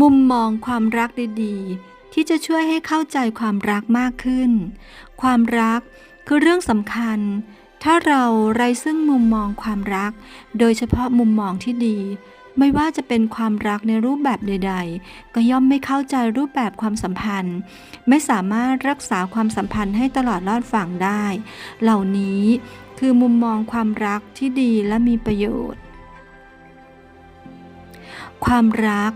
มุมมองความรักดีๆ ที่จะช่วยให้เข้าใจความรักมากขึ้น ความรักคือเรื่องสำคัญ ถ้าเราไร้ซึ่งมุมมองความรัก โดยเฉพาะมุมมองที่ดี ไม่ว่าจะเป็นความรักในรูปแบบใด ๆ ก็ย่อมไม่เข้าใจรูปแบบความสัมพันธ์ ไม่สามารถรักษาความสัมพันธ์ให้ตลอดรอดฝั่งได้ เหล่านี้คือมุมมองความรักที่ดีและมีประโยชน์ ความรัก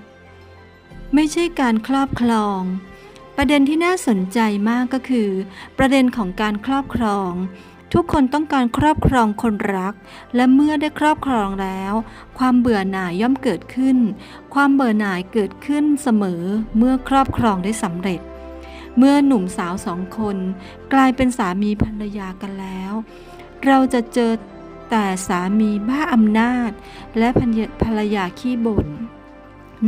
ไม่ใช่การครอบครอง ประเด็นที่น่าสนใจมากก็คือ ประเด็นของการครอบครอง ทุกคนต้องการครอบครองคนรัก และเมื่อได้ครอบครองแล้ว ความเบื่อหน่ายย่อมเกิดขึ้น ความเบื่อหน่ายเกิดขึ้นเสมอเมื่อครอบครองได้สำเร็จ เมื่อหนุ่มสาวสองคน กลายเป็นสามีภรรยากันแล้ว เราจะเจอแต่สามีบ้าอำนาจ และภรรยาขี้บ่น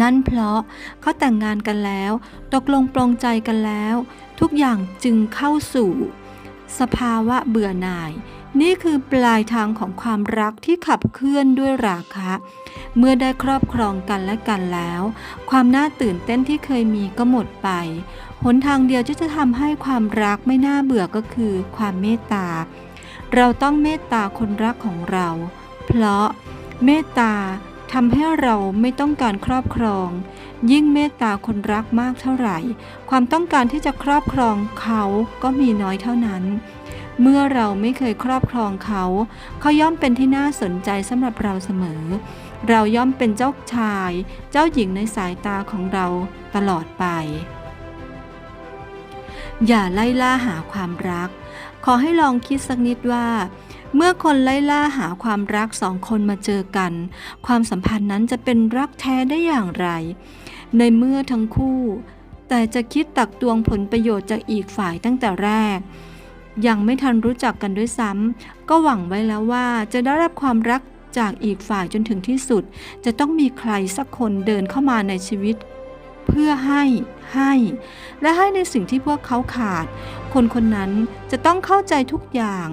นั่นเพราะเขาแต่งงานกันแล้ว ตกลงปลงใจกันแล้ว ทุกอย่างจึงเข้าสู่ สภาวะเบื่อหน่าย นี่คือปลายทางของความรักที่ขับเคลื่อนด้วยราคะ เมื่อได้ครอบครองกันและกันแล้ว ความน่าตื่นเต้นที่เคยมีก็หมดไปหนทางเดียวที่จะทำให้ความรักไม่น่าเบื่อก็คือ ความเมตตา เราต้องเมตตาคนรักของเรา เพราะเมตตา ทำให้เราไม่ต้องการครอบครอง ยิ่งเมตตาคนรักมากเท่าไหร่ ความต้องการที่จะครอบครองเขาก็มีน้อยเท่านั้น เมื่อเราไม่เคยครอบครองเขา เขาย่อมเป็นที่น่าสนใจสำหรับเราเสมอ เราย่อมเป็นเจ้าชาย เจ้าหญิงในสายตาของเราตลอดไป อย่าไล่ล่าหาความรัก ขอให้ลองคิดสักนิดว่า เมื่อคนไล่ล่าหาความรักสองคนมาเจอกัน ความสัมพันธ์นั้นจะเป็นรักแท้ได้อย่างไร ในเมื่อทั้งคู่ แต่จะคิดตักตวงผลประโยชน์จากอีกฝ่ายตั้งแต่แรก ยังไม่ทันรู้จักกันด้วยซ้ำก็หวังไว้แล้วว่าจะได้รับความรักจากอีกฝ่ายจนถึงที่สุด จะต้องมีใครสักคนเดินเข้ามาในชีวิต เพื่อให้ให้ และให้ในสิ่งที่พวกเขาขาด คนคนนั้นจะต้องเข้าใจทุกอย่าง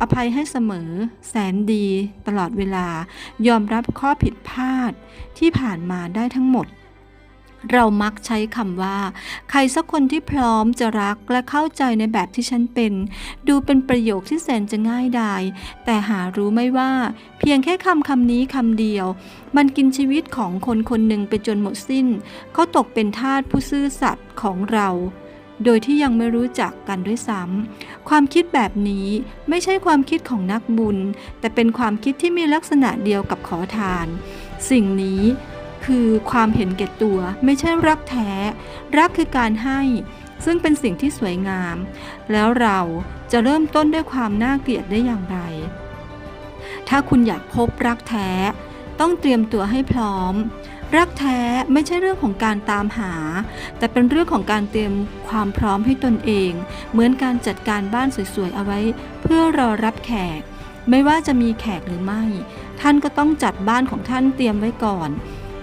อภัยให้เสมอ แสนดีตลอดเวลา ยอมรับข้อผิดพลาดที่ผ่านมาได้ทั้งหมด เรามักใช้คำว่า ใครสักคนที่พร้อมจะรักและเข้าใจในแบบที่ฉันเป็น ดูเป็นประโยคที่แสนจะง่ายดาย แต่หารู้ไม่ว่า เพียงแค่คำคำนี้คำเดียว มันกินชีวิตของคนคนหนึ่งไปจนหมดสิ้น เขาตกเป็นทาสผู้ซื่อสัตย์ของเรา โดยที่ยังไม่รู้จักกันด้วยซ้ำความคิดแบบนี้ไม่ใช่ความคิดของนักบุญ แต่เป็นความคิดที่มีลักษณะเดียวกับขอทาน สิ่งนี้คือความเห็นแก่ตัวไม่ใช่รักแท้ รักคือการให้ ซึ่งเป็นสิ่งที่สวยงาม แล้วเราจะเริ่มต้นด้วยความน่าเกลียดได้อย่างไร ถ้าคุณอยากพบรักแท้ ต้องเตรียมตัวให้พร้อม รักแท้ไม่ใช่เรื่องของการตามหา แต่เป็นเรื่องของการเตรียมความพร้อมให้ตนเอง เหมือนการจัดการบ้านสวยๆเอาไว้ เพื่อรอรับแขก ไม่ว่าจะมีแขกหรือไม่ ท่านก็ต้องจัดบ้านของท่านเตรียมไว้ก่อน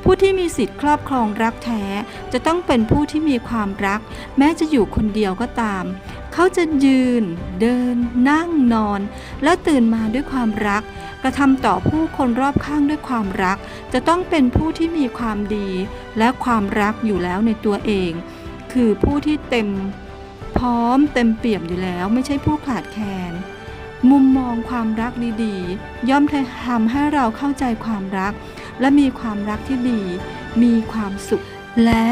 ผู้ที่มีสิทธิ์ครอบครองรักแท้ จะต้องเป็นผู้ที่มีความรัก แม้จะอยู่คนเดียวก็ตาม เขาจะยืน เดิน นั่งนอน แล้วตื่นมาด้วยความรัก กระทำต่อผู้คนรอบข้างด้วยความรัก จะต้องเป็นผู้ที่มีความดีและความรักอยู่แล้วในตัวเอง คือผู้ที่เต็มพร้อมเต็มเปี่ยมอยู่แล้วไม่ใช่ผู้ขาดแคลนมุมมองความรักดีๆ ย่อมทำให้เราเข้าใจความรัก และมีความรักที่ดี มีความสุข และ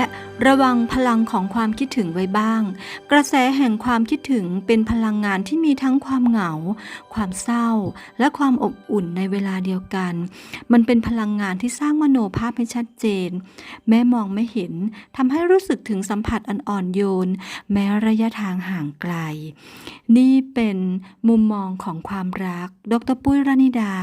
ระวังพลังของความคิดถึงไว้บ้าง กระแสแห่งความคิดถึงเป็นพลังงานที่มีทั้งความเหงา ความเศร้า และความอบอุ่นในเวลาเดียวกัน มันเป็นพลังงานที่สร้างมโนภาพให้ชัดเจน แม้มองไม่เห็นทำให้รู้สึกถึงสัมผัสอันอ่อนโยน แม้ระยะทางห่างไกล นี่เป็นมุมมองของความรัก ดรปุ้ยรานิดา